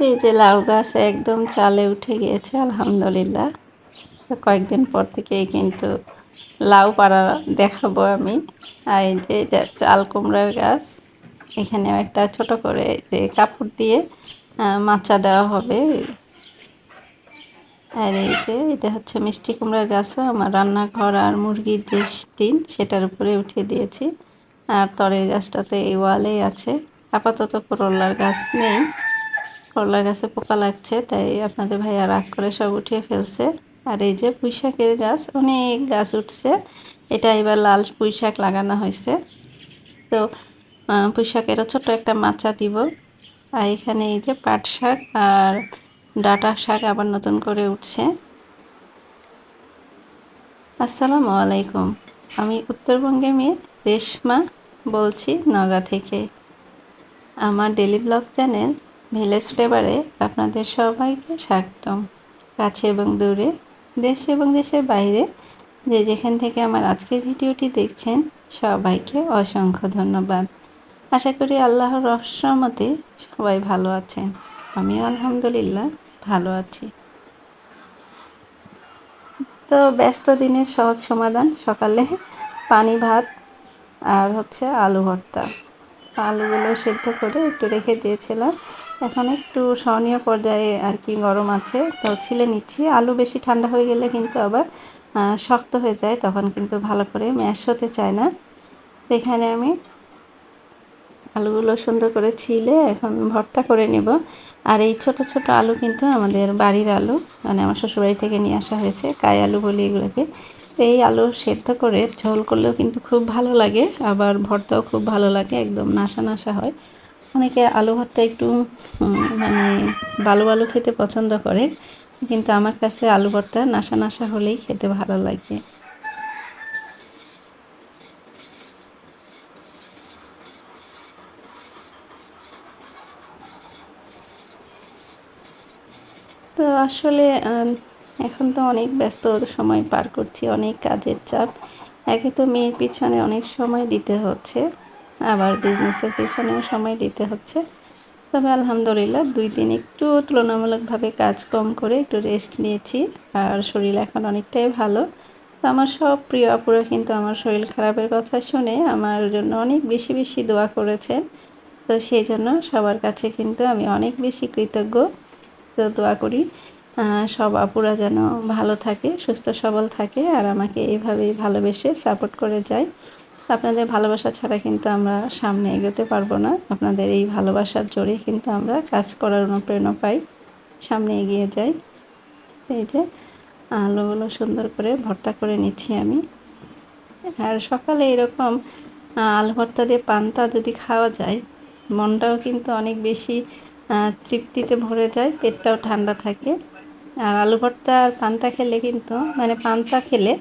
কিন্তু এই যে লাউ গাছ একদম চালে উঠে গিয়েছে, আলহামদুলিল্লাহ। কয়েকদিন পর থেকেই কিন্তু লাউ পাড়া দেখাবো আমি। আর এই যে চাল কুমড়ার গাছ, এখানেও একটা ছোট করে যে কাপড় দিয়ে মাচা দেওয়া হবে। আর এই যে এটা হচ্ছে মিষ্টি কুমড়ার গাছও, আমার রান্নাঘর আর মুরগির যে টিন সেটার উপরে উঠিয়ে দিয়েছি। আর তরের গাছটা তো এই ওয়ালেই আছে। আপাতত করল্লার গাছ নেই। করলার গাছে পোকা লাগছে, তাই আপনাদের ভাইয়া রাগ করে সব উঠিয়ে ফেলছে। আর এই যে পুঁইশাকের গাছ, অনেক গাছ উঠছে। এটা এবার লাল পুঁইশাক লাগানো হয়েছে। তো পুঁইশাকেরও ছোট একটা মাচা দিব। আর এখানে এই যে পাট শাক আর ডাটা শাক আবার নতুন করে উঠছে। আসসালামু আলাইকুম। আমি উত্তরবঙ্গে মেয়ে রেশমা বলছি নগা থেকে। আমার ডেলি ব্লগ চ্যানেল ভিলেজ ফ্লেভারে আপনাদের সবাইকে স্বাগতম। কাছে এবং দূরে, দেশে এবং দেশের বাইরে যে যেখান থেকে আমার আজকের ভিডিওটি দেখছেন, সবাইকে অসংখ্য ধন্যবাদ। আশা করি আল্লাহর রহস্যমতে সবাই ভালো আছেন। আমিও আলহামদুলিল্লাহ ভালো আছি। তো ব্যস্ত দিনের সহজ সমাধান, সকালে পানি ভাত আর হচ্ছে আলু ভর্তা। আলুগুলো সেদ্ধ করে একটু রেখে দিয়েছিলাম। এখন একটু সহনীয় পর্যায়ে আর কি গরম আছে। তো ছিলে নিচ্ছি। আলু বেশি ঠান্ডা হয়ে গেলে কিন্তু আবার শক্ত হয়ে যায়, তখন কিন্তু ভালো করে ম্যাশ হতে চায় না। এখানে আমি আলুগুলো সুন্দর করে ছিলে, এখন ভর্তা করে নেব। আর এই ছোট ছোট আলু কিন্তু আমাদের বাড়ির আলু মানে আমার শ্বশুরবাড়ি থেকে নিয়ে আসা হয়েছে, কাই আলু বলি এগুলোকে। তো এই আলু সেদ্ধ করে ঝোল করলেও কিন্তু খুব ভালো লাগে, আবার ভর্তাও খুব ভালো লাগে, একদম নাসা নাসা হয়। অনেকে আলু ভর্তা একটু মানে বালু বালু খেতে পছন্দ করে, কিন্তু আমার কাছে আলু ভর্তা নাসা নাসা হলেই খেতে ভালো লাগে। তো আসলে এখন তো অনেক ব্যস্ত সময় পার করছি, অনেক কাজের চাপ। একে তো মেয়ের পিছনে অনেক সময় দিতে হচ্ছে। আবার বিজনেসের পেছনেও সময় দিতে হচ্ছে। তবে আলহামদুলিল্লাহ দুই দিন একটু তুলনামূলকভাবে কাজ কম করে একটু রেস্ট নিয়েছি আর শরীর এখন অনেকটাই ভালো। তো আমার সব প্রিয় আপুরা কিন্তু আমার শরীর খারাপের কথা শুনে আমার জন্য অনেক বেশি বেশি দোয়া করেছেন। তো সেই জন্য সবার কাছে কিন্তু আমি অনেক বেশি কৃতজ্ঞ। তো দোয়া করি সব আপুরা যেন ভালো থাকে, সুস্থ সবল থাকে আর আমাকে এইভাবেই ভালোবেসে সাপোর্ট করে যায়। আপনাদের ভালোবাসা ছাড়া কিন্তু আমরা সামনে এগোতে পারব না। আপনাদের এই ভালোবাসার জোরে কিন্তু আমরা কাজ করার অনুপ্রেরণা পাই। সামনে এগিয়ে যাই। এই যে আলুগুলো সুন্দর করে ভর্তা করে নিচ্ছি আমি। আর সকালে এরকম আলু ভর্তা দিয়ে পান্তা যদি খাওয়া যায়, মনটাও কিন্তু অনেক বেশি তৃপ্তিতে ভরে যায়, পেটটাও ঠান্ডা থাকে। আর আলু ভর্তা আর পান্তা খেলে কিন্তু মানে পান্তা খেলে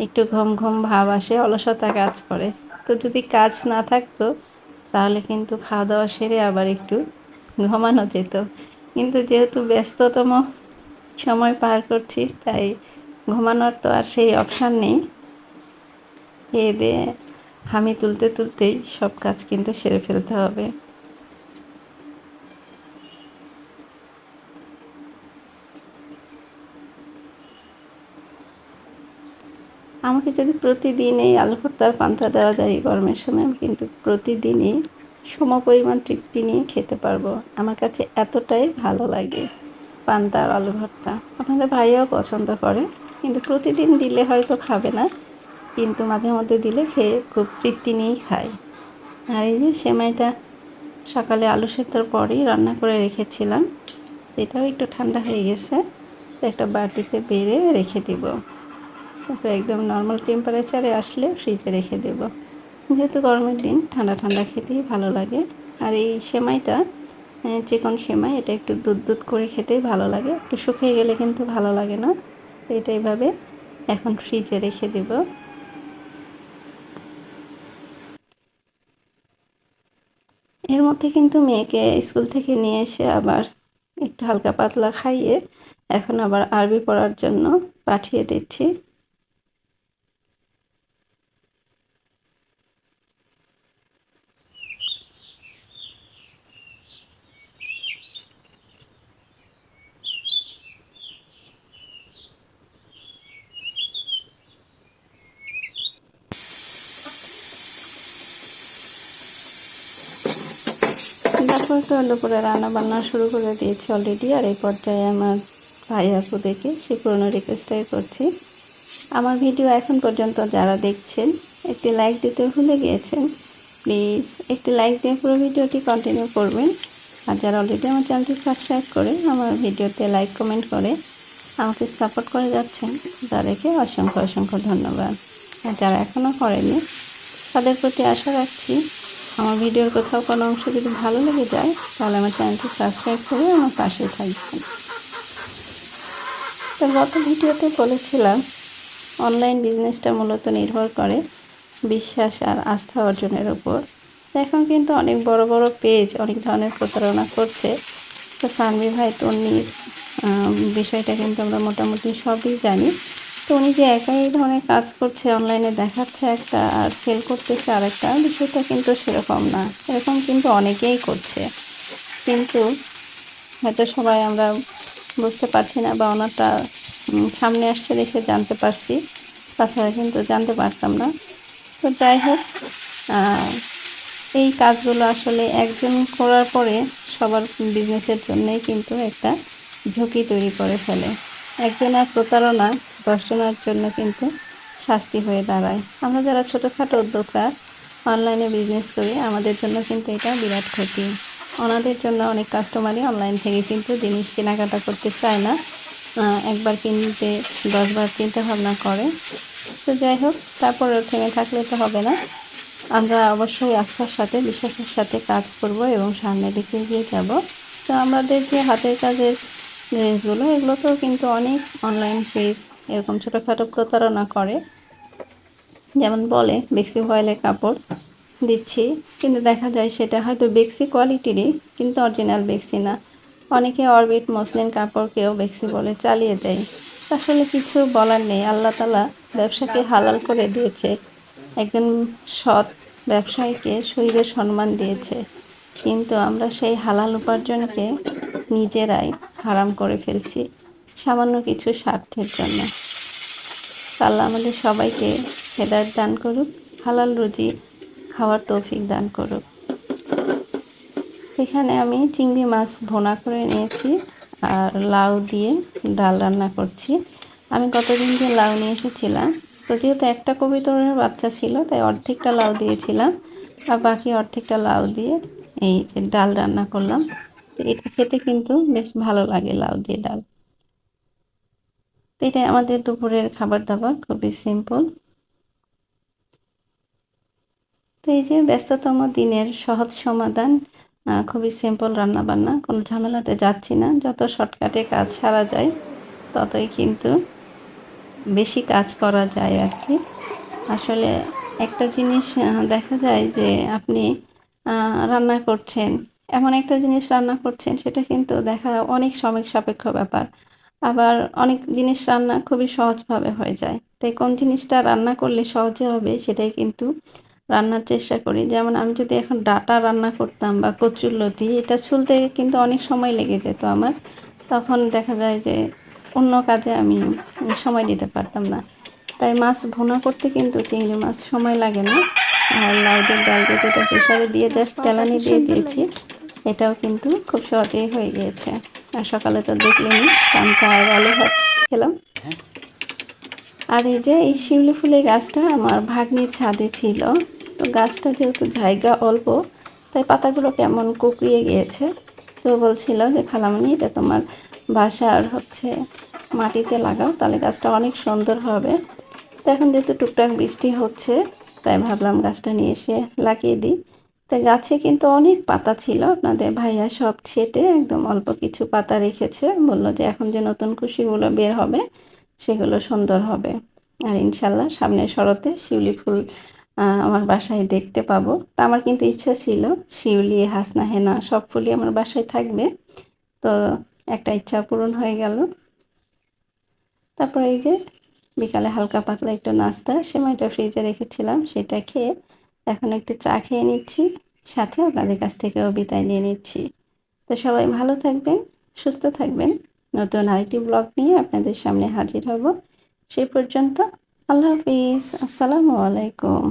একটু ঘুম ঘুম ভাব আসে, অলসতা কাজ করে। তো যদি কাজ না থাকতো, তাহলে কিন্তু খাওয়া দাওয়া সেরে আবার একটু ঘুমানো যেত। কিন্তু যেহেতু ব্যস্ততম সময় পার করছি, তাই ঘুমানোর তো আর সেই অপশান নেই। খেয়ে দিয়ে হামি তুলতে তুলতেই সব কাজ কিন্তু সেরে ফেলতে হবে। আমাকে যদি প্রতিদিন এই আলু ভর্তা পান্তা দেওয়া যায় এই গরমের সময়, আমি কিন্তু প্রতিদিনই সম পরিমাণ তৃপ্তি নিয়ে খেতে পারব। আমার কাছে এতটাই ভালো লাগে পান্তা আর আলু ভর্তা। আপনাদের ভাইয়াও পছন্দ করে, কিন্তু প্রতিদিন দিলে হয়তো খাবে না, কিন্তু মাঝে মধ্যে দিলে খেয়ে খুব তৃপ্তি নিয়েই খায়। আর এই যে সেমাইটা সকালে আলু সেদ্ধর পরেই রান্না করে রেখেছিলাম, এটাও একটু ঠান্ডা হয়ে গেছে একটা বাটিতে বেড়ে রেখে দিব। তারপরে একদম নর্মাল টেম্পারেচারে আসলে ফ্রিজে রেখে দেব। যেহেতু গরমের দিন, ঠান্ডা ঠান্ডা খেতেই ভালো লাগে। আর এই সেমাইটা চিকন সেমাই, এটা একটু দুধ দুধ করে খেতেই ভালো লাগে। একটু শুকিয়ে গেলে কিন্তু ভালো লাগে না। এটা এইভাবে এখন ফ্রিজে রেখে দেব। এর মধ্যে কিন্তু মেয়েকে স্কুল থেকে নিয়ে এসে আবার একটু হালকা পাতলা খাইয়ে এখন আবার আরবি পড়ার জন্য পাঠিয়ে দিচ্ছি। তারপর তো দুপুরে রান্না বান্না শুরু করে দিয়েছি অলরেডি আর এই পর্যায়ে আমার ভাই আপু দেখে সে পুরনো রিকোয়েস্টটাই করছি। আমার ভিডিও এখন পর্যন্ত যারা দেখছেন, একটি লাইক দিতে ভুলে গিয়েছেন প্লিজ একটি লাইক দিয়ে পুরো ভিডিওটি কন্টিনিউ করবেন। আর যারা অলরেডি আমার চ্যানেলটি সাবস্ক্রাইব করে, আমার ভিডিওতে লাইক কমেন্ট করে, আমাকে সাপোর্ট করে যাচ্ছেন, তাদেরকে অসংখ্য অসংখ্য ধন্যবাদ। আর যারা এখনও করেনি, তাদের প্রতি আশা রাখছি আমার ভিডিওর কোথাও কোনো অংশ যদি ভালো লেগে যায়, তাহলে আমার চ্যানেলটি সাবস্ক্রাইব করে আমার পাশে থাকবেন। তো গত ভিডিওতে বলেছিলাম, অনলাইন বিজনেসটা মূলত নির্ভর করে বিশ্বাস আর আস্থা অর্জনের উপর। এখন কিন্তু অনেক বড় বড় পেজ অনেক ধরনের প্রতারণা করছে। তো সানভি ভাই, তন্নির বিষয়টা কিন্তু আমরা মোটামুটি সবই জানি। তো উনি যে একাই এই ধরনের কাজ করছে অনলাইনে দেখাচ্ছে একটা আর সেল করতেছে আরেকটা, বিষয়টা কিন্তু সেরকম না। এরকম কিন্তু অনেকেই করছে। কিন্তু হয়তো সবাই আমরা বুঝতে পারছি না বা ওনারটা সামনে আসছে দেখে জানতে পারছি। তাছাড়া কিন্তু জানতে পারতাম না। তো যাই হোক এই কাজগুলো আসলে একজন করার পরে সবার বিজনেসের জন্যই কিন্তু একটা ঝুঁকি তৈরি করে ফেলে। একজনের প্রতারণা দশজনের জন্য কিন্তু শাস্তি হয়ে দাঁড়ায়। আমরা যারা ছোটোখাটো উদ্যোক্তা অনলাইনে বিজনেস করি, আমাদের জন্য কিন্তু এটা বিরাট ক্ষতি। ওনাদের জন্য অনেক কাস্টমারই অনলাইন থেকে কিন্তু জিনিস কেনাকাটা করতে চায় না। একবার কিনতে দশবার চিন্তা ভাবনা করে। তো যাই হোক তারপরে থেমে থাকলে তো হবে না। আমরা অবশ্যই আস্থার সাথে, বিশ্বাসের সাথে কাজ করব এবং সামনের দিকে এগিয়ে যাব। তো আমাদের যে হাতের কাজের ড্রেসগুলো এগুলোতেও কিন্তু অনেক অনলাইন পেজ এরকম ছোটোখাটো প্রতারণা করে। যেমন বলে, বেক্সি ভয়েলের কাপড় দিচ্ছি, কিন্তু দেখা যায় সেটা হয়তো বেক্সি কোয়ালিটিরই, কিন্তু অরিজিনাল বেক্সি না। অনেকে অরবিট মসলিন কাপড়কেও বেক্সি বলে চালিয়ে দেয়। আসলে কিছু বলার নেই, আল্লাহ তালা ব্যবসাকে হালাল করে দিয়েছে। একজন সৎ ব্যবসায়ীকে শহীদের সম্মান দিয়েছে। কিন্তু আমরা সেই হালাল উপার্জনকে নিজেরাই হারাম করে ফেলছি সামান্য কিছু স্বার্থের জন্য। আল্লাহ আমাদের সবাইকে হেদায়ত দান করুক, হালাল রুজি খাওয়ার তৌফিক দান করুক। এখানে আমি চিংড়ি মাছ ভোনা করে নিয়েছি আর লাউ দিয়ে ডাল রান্না করছি। আমি কতদিন দিয়ে লাউ নিয়ে এসেছিলাম, তো যেহেতু একটা কবিতরের বাচ্চা ছিল, তাই অর্ধেকটা লাউ দিয়েছিলাম আর বাকি অর্ধেকটা লাউ দিয়ে এই যে ডাল রান্না করলাম। তো এটা খেতে কিন্তু বেশ ভালো লাগে লাউ দিয়ে ডাল। তো এটাই আমাদের দুপুরের খাবার দাবার, খুবই সিম্পল তো এই যে ব্যস্ততম দিনের সহজ সমাধান খুবই সিম্পল রান্না বান্না কোনো ঝামেলাতে যাচ্ছি না। যত শর্টকাটে কাজ সারা যায়, ততই কিন্তু বেশি কাজ করা যায় আর কি। আসলে একটা জিনিস দেখা যায় যে আপনি রান্না করছেন এমন একটা জিনিস রান্না করছেন, সেটা কিন্তু দেখা অনেক সময় সাপেক্ষ ব্যাপার। আবার অনেক জিনিস রান্না খুবই সহজভাবে হয়ে যায়। তাই কোন জিনিসটা রান্না করলে সহজে হবে সেটাই কিন্তু রান্নার চেষ্টা করি। যেমন আমি যদি এখন ডাটা রান্না করতাম বা কচুরলতি এটা ছুলতে কিন্তু অনেক সময় লেগে যেত আমার। তখন দেখা যায় যে অন্য কাজে আমি সময় দিতে পারতাম না। তাই মাছ ভুনা করতে কিন্তু চিংড়ি মাছ সময় লাগে না। আর লাউদের ডাল যেটা প্রেশারে দিয়ে জাস্ট তেলানি দিয়ে দিয়েছি। এটাও কিন্তু খুব সহজেই হয়ে গিয়েছে। আর সকালে তো দেখলেনি পান্তা আর আলু ভাত খেলাম। আর এই যে এই শিউলি ফুলের গাছটা আমার ভাগ্নির ছাদে ছিল। তো গাছটা যেহেতু জায়গা অল্প, তাই পাতাগুলো কেমন কুকড়িয়ে গিয়েছে। তো বলছিল যে খালামনি এটা তোমার বাসার হচ্ছে মাটিতে লাগাও, তাহলে গাছটা অনেক সুন্দর হবে। তো এখন যেহেতু টুকটাক বৃষ্টি হচ্ছে, তাই ভাবলাম গাছটা নিয়ে এসে লাগিয়ে দিই। তো গাছে কিন্তু অনেক পাতা ছিল। আপনাদের ভাইয়া সব ছেটে একদম অল্প কিছু পাতা রেখেছে। বলল যে এখন যে নতুন কুশিগুলো বের হবে, সেগুলো সুন্দর হবে। আর ইনশাল্লাহ সামনের শরতে শিউলি ফুল আমার বাসায় দেখতে পাবো। তা আমার কিন্তু ইচ্ছা ছিল, শিউলি, হাসনা, হেনা, সব ফুলই আমার বাসায় থাকবে। তো একটা ইচ্ছা পূরণ হয়ে গেল। তারপর এই যে বিকালে হালকা পাতলা একটু নাস্তা, সেমাইটা ফ্রিজে রেখেছিলাম, সেটা খেয়ে এখন একটু চা খেয়ে নিচ্ছি, সাথে আপনাদের কাছ থেকেও বিদায় নিয়ে নিচ্ছি। তো সবাই ভালো থাকবেন, সুস্থ থাকবেন। নতুন আরেকটি ব্লগ নিয়ে আপনাদের সামনে হাজির হব। সেই পর্যন্ত আল্লাহ হাফিজ, আসসালামু আলাইকুম।